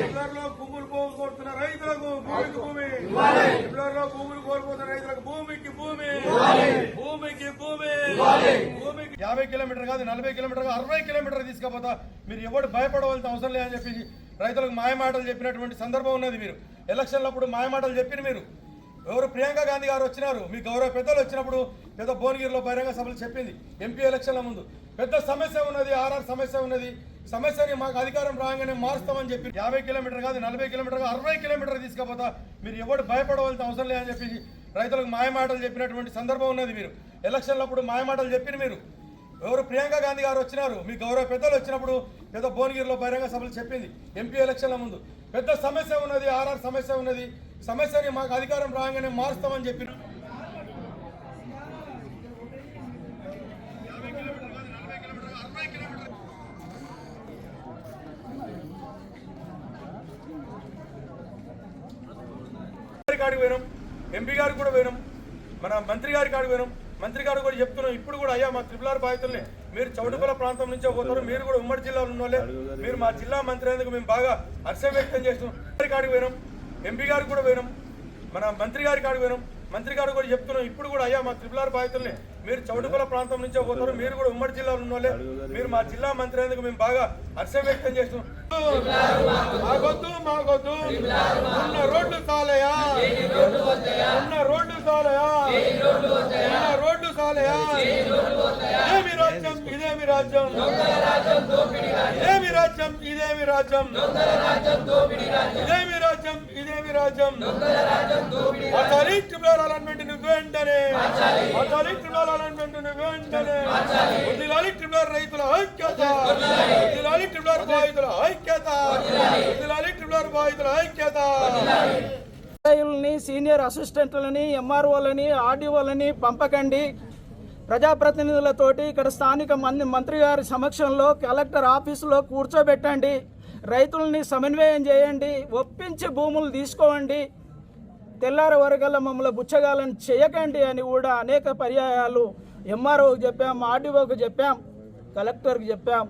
ట్రిపులర్లో భూములు కోరుతున్న రైతులకు భూమికి భూమి. భూములు కోల్పోతున్న రైతులకు భూమికి భూమి. భూమికి భూమి. భూమికి యాభై కిలోమీటర్ కాదు నలభై కిలోమీటర్ కాదు అరవై కిలోమీటర్ తీసుకపోతా. మీరు ఎవరు భయపడవలసిన అవసరం లేదని చెప్పి రైతులకు మాయమాటలు చెప్పినటువంటి సందర్భం ఉన్నది మీరు. ఎలక్షన్లప్పుడు మాయమాటలు చెప్పిన మీరు. ఎవరు ప్రియాంక గాంధీ గారు వచ్చినారు మీ గౌరవ పెద్దలు వచ్చినప్పుడు పెద్ద భువనగిరిలో బహిరంగ సభలు చెప్పింది. ఎంపీ ఎలక్షన్ల ముందు. పెద్ద సమస్య ఉన్నది ఆర్ఆర్ సమస్య ఉన్నది. సమస్యని మాకు అధికారం రాగానే మారుస్తామని చెప్పి యాభై కిలోమీటర్ కాదు నలభై కిలోమీటర్ కాదు అరవై కిలోమీటర్ తీసుకుపోతా. మీరు ఎవరు భయపడవలసిన అవసరం లేదని చెప్పి రైతులకు మాయమాటలు చెప్పినటువంటి సందర్భం ఉన్నది మీరు. ఎలక్షన్లప్పుడు మాయమాటలు చెప్పిన మీరు. ఎవరు ప్రియాంక గాంధీ గారు వచ్చినారు మీ గౌరవ పెద్దలు వచ్చినప్పుడు పెద్ద భువనగిరిలో బహిరంగ సభలు చెప్పింది ఎంపీ ఎలక్షన్ల ముందు. పెద్ద సమస్య ఉన్నది ఆర్ఆర్ సమస్య ఉన్నది. సమస్యని మాకు అధికారం రాగానే మారుస్తామని చెప్పి కాడికి పోయినాం ఎంపీ గారికి కూడా పోయినాం మన మంత్రి గారి కాడికి పోయినాం మంత్రి గారు కూడా చెప్తున్నాం ఇప్పుడు కూడా అయ్యా మా త్రిపుల్ ఆర్ బాధితుల్ని మీరు చౌటుపల్ల ప్రాంతం నుంచే పోతారు మీరు కూడా ఉమ్మడి జిల్లాలో ఉన్న మీరు మా జిల్లా మంత్రి అయినందుకు మేము బాగా హర్షం వ్యక్తం చేస్తున్నాం. మంత్రి కాడికి పోయినాం ఎంపీ గారికి కూడా పోయినాం మన మంత్రి గారి కాడికి పోయినాం మంత్రి గారు కూడా చెప్తున్నాం ఇప్పుడు కూడా అయ్యా మా త్రిపుల్ బాధితుల్ని మీరు చౌటుపల్ల ప్రాంతం నుంచే పోతారు మీరు కూడా ఉమ్మడి జిల్లాలో ఉన్న మీరు మా జిల్లా మంత్రి అయినందుకు మేము బాగా హర్షం వ్యక్తం చేస్తున్నాం. మాకొద్దు మాకొద్దు. ఉన్న రోడ్లు చాలయా ఉన్న రోడ్లు చాలయా ఉన్న రోడ్లు చాలయా ఇదేమి రాజ్యం. ఇదేమి రాజ్యం ఇదేమి రాజ్యం. ఇదేమి రాజ్యం ఇదేమి రాజ్యం. ఇదేమి రాజ్యం అతలి ట్రిబ్యునల్ అలైన్మెంట్ నువ్వు వెంటనే. అతలి ట్రిబ్యునల్ అలైన్మెంట్ నువ్వు వెంటనే. వదిలాలి ట్రిబ్యునల్ రైతుల ఐక్యత. వదిలాలి ట్రిబ్యునల్ బాధితుల ఐక్యత. వదిలాలి ట్రిబ్యునల్ బాధితుల ఐక్యత. ని సీనియర్ అసిస్టెంట్లని ఎంఆర్ఓలని ఆర్డీఓలని పంపకండి. ప్రజాప్రతినిధులతోటి ఇక్కడ స్థానిక మంది మంత్రి గారి సమక్షంలో కలెక్టర్ ఆఫీసులో కూర్చోబెట్టండి. రైతుల్ని సమన్వయం చేయండి ఒప్పించి భూములు తీసుకోండి. తెల్లారి వరకల్లా మమ్మల్ని బుచ్చగాలని చేయకండి అని కూడా అనేక పర్యాయాలు ఎంఆర్ఓకి చెప్పాం ఆర్డీఓకి చెప్పాం కలెక్టర్కి చెప్పాం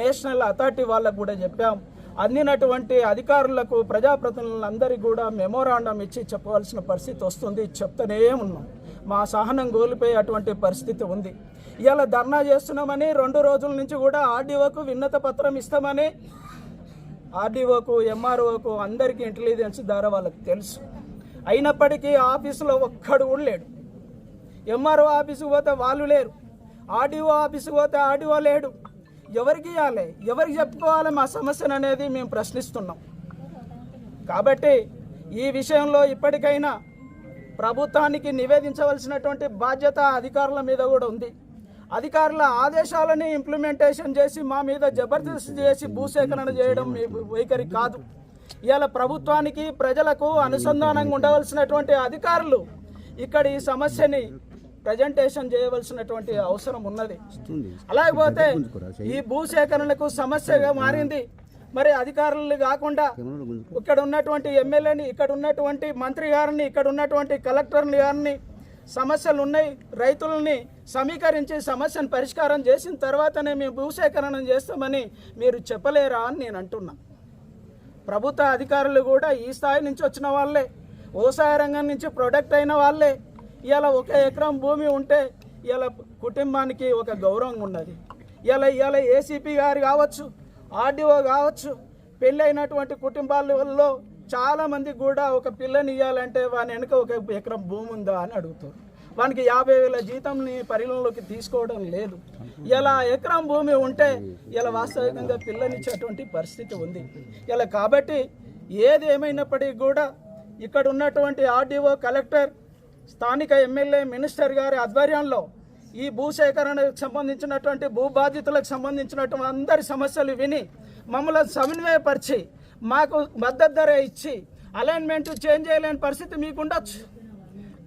నేషనల్ అథారిటీ వాళ్ళకు కూడా చెప్పాం. అందినటువంటి అధికారులకు ప్రజాప్రతినిధులందరికీ కూడా మెమోరాండం ఇచ్చి చెప్పవలసిన పరిస్థితి వస్తుంది. చెప్తూనే ఉన్నాం. మా సహనం కోల్పోయే అటువంటి పరిస్థితి ఉంది. ఇవాళ ధర్నా చేస్తున్నామని రెండు రోజుల నుంచి కూడా ఆర్డీఓకు విన్నత పత్రం ఇస్తామని ఆర్డీఓకు ఎంఆర్ఓకు అందరికీ ఇంటెలిజెన్స్ ద్వారా వాళ్ళకి తెలుసు. అయినప్పటికీ ఆఫీసులో ఒక్కడు కూడా లేడు. ఎంఆర్ఓ ఆఫీసుకు పోతే వాళ్ళు లేరు. ఆర్డీఓ ఆఫీసుకు పోతే ఆర్డీఓ లేడు. ఎవరికి ఇవ్వాలి? ఎవరికి చెప్పుకోవాలి? మా సమస్యను అనేది మేము ప్రశ్నిస్తున్నాం. కాబట్టి ఈ విషయంలో ఇప్పటికైనా ప్రభుత్వానికి నివేదించవలసినటువంటి బాధ్యత అధికారుల మీద కూడా ఉంది. అధికారుల ఆదేశాలని ఇంప్లిమెంటేషన్ చేసి మా మీద జబర్దస్త్ చేసి భూసేకరణ చేయడం మీ వైఖరి కాదు. ఇవాళ ప్రభుత్వానికి ప్రజలకు అనుసంధానంగా ఉండవలసినటువంటి అధికారులు ఇక్కడ ఈ సమస్యని ప్రజెంటేషన్ చేయవలసినటువంటి అవసరం ఉన్నది. అలాగపోతే ఈ భూసేకరణకు సమస్యగా మారింది. మరి అధికారులు కాకుండా ఇక్కడ ఉన్నటువంటి ఎమ్మెల్యేని ఇక్కడ ఉన్నటువంటి మంత్రి గారిని ఇక్కడ ఉన్నటువంటి కలెక్టర్ గారిని సమస్యలు ఉన్నాయి రైతులని సమీకరించి సమస్యను పరిష్కారం చేసిన తర్వాతనే మేము భూసేకరణ చేస్తామని మీరు చెప్పలేరా అని నేను అంటున్నా. ప్రభుత్వ అధికారులు కూడా ఈ స్థాయి నుంచి వచ్చిన వాళ్ళే వ్యవసాయ రంగం నుంచి ప్రొడక్ట్ అయిన వాళ్ళే. ఇలా ఒక ఎకరం భూమి ఉంటే ఇలా కుటుంబానికి ఒక గౌరవం ఉన్నది. ఇలా ఇలా ఏసీపీ గారు కావచ్చు ఆర్డీఓ కావచ్చు పెళ్ళైనటువంటి కుటుంబాలలో చాలామంది కూడా ఒక పిల్లని ఇవ్వాలంటే వాని వెనుక ఒక ఎకరం భూమి ఉందా అని అడుగుతారు. వానికి యాభై వేల జీతంని పరిగణలోకి తీసుకోవడం లేదు. ఇలా ఎకరం భూమి ఉంటే ఇలా వాస్తవికంగా పిల్లనిచ్చేటువంటి పరిస్థితి ఉంది. ఇలా కాబట్టి ఏది ఏమైనప్పటికీ కూడా ఇక్కడ ఉన్నటువంటి ఆర్డీఓ కలెక్టర్ స్థానిక ఎమ్మెల్యే మినిస్టర్ గారి ఆధ్వర్యంలో ఈ భూసేకరణకు సంబంధించినటువంటి భూ బాధితులకు సంబంధించినటువంటి అందరి సమస్యలు విని మమ్మల్ని సమన్వయపరిచి మాకు మద్దతు ధర ఇచ్చి అలైన్మెంట్ చేంజ్ చేయలేని పరిస్థితి మీకు ఉండొచ్చు.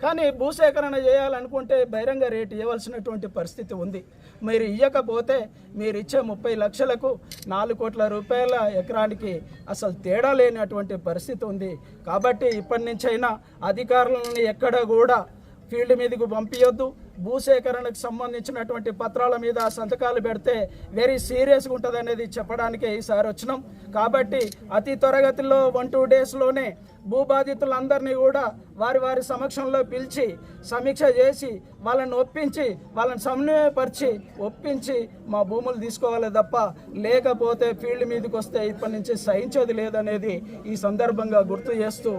కానీ భూసేకరణ చేయాలనుకుంటే బహిరంగ రేటు ఇవ్వాల్సినటువంటి పరిస్థితి ఉంది. మీరు ఇవ్వకపోతే మీరు ఇచ్చే ముప్పై లక్షలకు నాలుగు కోట్ల రూపాయల ఎకరానికి అసలు తేడా లేనటువంటి పరిస్థితి ఉంది. కాబట్టి ఇప్పటి నుంచైనా అధికారులని ఎక్కడ కూడా ఫీల్డ్ మీదకు పంపించొద్దు భూసేకరణకు సంబంధించినటువంటి పత్రాల మీద సంతకాలు పెడితే వెరీ సీరియస్గా ఉంటుంది అనేది చెప్పడానికే ఈసారి వచ్చినాం. కాబట్టి అతి త్వరగతిలో వన్ టూ డేస్లోనే భూబాధితులందరినీ కూడా వారి వారి సమక్షంలో పిలిచి సమీక్ష చేసి వాళ్ళని ఒప్పించి వాళ్ళని సమన్వయపరిచి ఒప్పించి మా భూములు తీసుకోవాలి తప్ప లేకపోతే ఫీల్డ్ మీదకి వస్తే ఇప్పటి నుంచి సహించేది లేదనేది ఈ సందర్భంగా గుర్తు చేస్తూ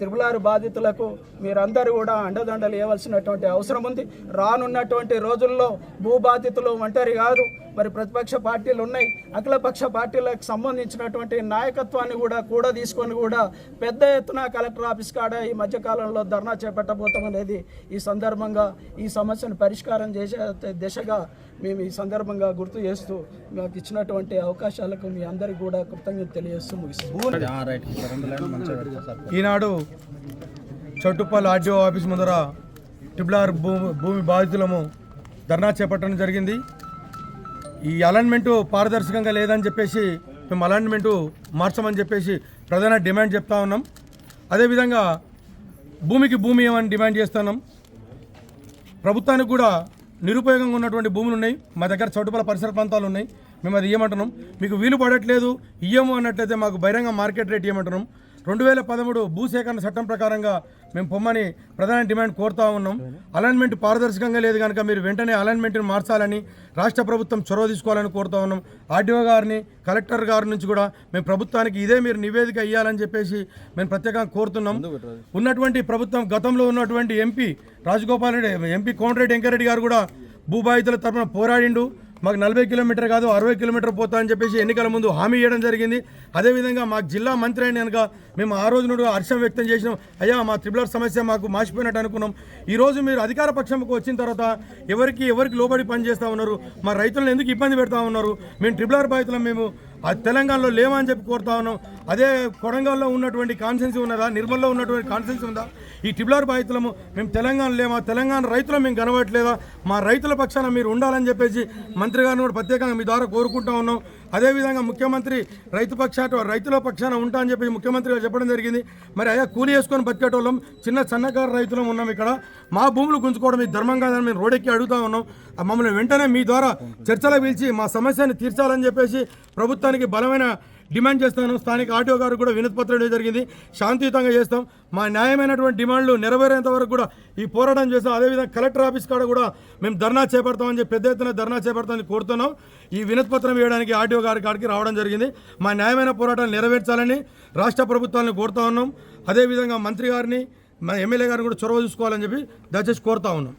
త్రిపులారు బాధితులకు మీరందరూ కూడా అండదండలు ఇవ్వవలసినటువంటి అవసరం ఉంది. రానున్నటువంటి రోజుల్లో భూ బాధితులు ఒంటరి కాదు. మరి ప్రతిపక్ష పార్టీలు ఉన్నాయి. అఖిలపక్ష పార్టీలకు సంబంధించినటువంటి నాయకత్వాన్ని కూడా కూడా తీసుకొని కూడా పెద్ద ఎత్తున కలెక్టర్ ఆఫీస్ కాడ ఈ మధ్యకాలంలో ధర్నా చేపట్టబోతామనేది ఈ సందర్భంగా ఈ సమస్యను పరిష్కారం చేసే దిశగా మేము ఈ సందర్భంగా గుర్తు చేస్తూ మాకు ఇచ్చినటువంటి అవకాశాలకు మీ అందరికీ కూడా కృతజ్ఞత తెలియజేస్తూ ముగిస్తాం ఈనాడు చౌటుప్పల్ ఆర్డీఓ ఆఫీస్ ముందర ట్రిపులార్ భూమి భూమి బాధితులము ధర్నా చేపట్టడం జరిగింది. ఈ అలైన్మెంటు పారదర్శకంగా లేదని చెప్పేసి మేము అలైన్మెంటు మార్చమని చెప్పేసి ప్రధాన డిమాండ్ చెప్తా ఉన్నాం. అదేవిధంగా భూమికి భూమి ఏమని డిమాండ్ చేస్తున్నాం ప్రభుత్వానికి కూడా నిరుపయోగంగా ఉన్నటువంటి భూములు ఉన్నాయి. మా దగ్గర చౌటుపల పరిసర ప్రాంతాలు ఉన్నాయి. మేము అది ఇవ్వమంటున్నాం మీకు వీలు పడట్లేదు ఇయ్యము అన్నట్లయితే మాకు బహిరంగ మార్కెట్ రేట్ ఇవ్వమంటున్నాం రెండు వేల పదమూడు భూసేకరణ చట్టం ప్రకారంగా మేము పొమ్మని ప్రధాన డిమాండ్ కోరుతా ఉన్నాం. అలైన్మెంట్ పారదర్శకంగా లేదు కనుక మీరు వెంటనే అలైన్మెంట్ని మార్చాలని రాష్ట్ర ప్రభుత్వం చొరవ తీసుకోవాలని కోరుతా ఉన్నాం. ఆర్డీఓ గారిని కలెక్టర్ గారి నుంచి కూడా మేము ప్రభుత్వానికి ఇదే మీరు నివేదిక ఇవ్వాలని చెప్పేసి మేము ప్రత్యేకంగా కోరుతున్నాం. ఉన్నటువంటి ప్రభుత్వం గతంలో ఉన్నటువంటి ఎంపీ రాజగోపాల్ రెడ్డి ఎంపీ కోమటిరెడ్డి వెంకరెడ్డి గారు కూడా భూబాధితుల తరఫున పోరాడిండు. మాకు నలభై కిలోమీటర్ కాదు అరవై కిలోమీటర్ పోతా అని చెప్పేసి ఎన్నికల ముందు హామీ ఇవ్వడం జరిగింది. అదేవిధంగా మాకు జిల్లా మంత్రి అయిన కనుక మేము ఆ రోజు నుండి హర్షం వ్యక్తం చేసినాం. అయ్యా మా త్రిబులర్ సమస్య మాకు మాసిపోయినట్టు అనుకున్నాం. ఈ రోజు మీరు అధికార పక్షంకు వచ్చిన తర్వాత ఎవరికి ఎవరికి లోబడి పనిచేస్తూ ఉన్నారు? మా రైతులను ఎందుకు ఇబ్బంది పెడతా ఉన్నారు? మేము ట్రిబులర్ బాధితులం మేము అది తెలంగాణలో లేవని చెప్పి కోరుతా ఉన్నాం. అదే కొడంగల్లో ఉన్నటువంటి కాన్సెన్సీ ఉన్నదా? నిర్మల్లో ఉన్నటువంటి కాన్సెన్స్ ఉందా? ఈ టిబ్లార్ బాధితులము మేము తెలంగాణ లేమా? తెలంగాణ రైతులు మేము కనబడట్లేదా మా రైతుల పక్షాన మీరు ఉండాలని చెప్పేసి మంత్రి గారిని కూడా ప్రత్యేకంగా మీ ద్వారా కోరుకుంటా ఉన్నాం. అదేవిధంగా ముఖ్యమంత్రి రైతు పక్షాన రైతుల పక్షాన ఉంటా అని చెప్పి ముఖ్యమంత్రి గారు చెప్పడం జరిగింది. మరి అయ్యా కూలి వేసుకొని బతికేటోళ్ళం చిన్న సన్నకారు రైతులం ఉన్నాం ఇక్కడ. మా భూములు గుంజుకోవడం ఇది ధర్మం కాదని మేము రోడెక్కి అడుగుతా ఉన్నాం. ఆ మమ్మల్ని వెంటనే మీ ద్వారా చర్చలు పిలిచి మా సమస్యను తీర్చాలని చెప్పేసి ప్రభుత్వానికి బలమైన డిమాండ్ చేస్తాను స్థానిక ఆర్టీఓ గారు కూడా వినతిపత్రం ఇవ్వడం జరిగింది. శాంతియుతంగా చేస్తాం. మా న్యాయమైనటువంటి డిమాండ్లు నెరవేరేంత వరకు కూడా ఈ పోరాటం చేస్తాం. అదేవిధంగా కలెక్టర్ ఆఫీస్ కాడ కూడా మేము ధర్నా చేపడతామని చెప్పి పెద్ద ఎత్తున ధర్నా చేపడతామని కోరుతున్నాం. ఈ వినతిపత్రం ఇవ్వడానికి వేయడానికి ఆర్టీఓ గారి కాడికి రావడం జరిగింది. మా న్యాయమైన పోరాటాన్ని నెరవేర్చాలని రాష్ట్ర ప్రభుత్వాలను కోరుతా ఉన్నాం. అదేవిధంగా మంత్రి గారిని మా ఎమ్మెల్యే గారిని కూడా చొరవ చూసుకోవాలని చెప్పి దయచేసి కోరుతా ఉన్నాం.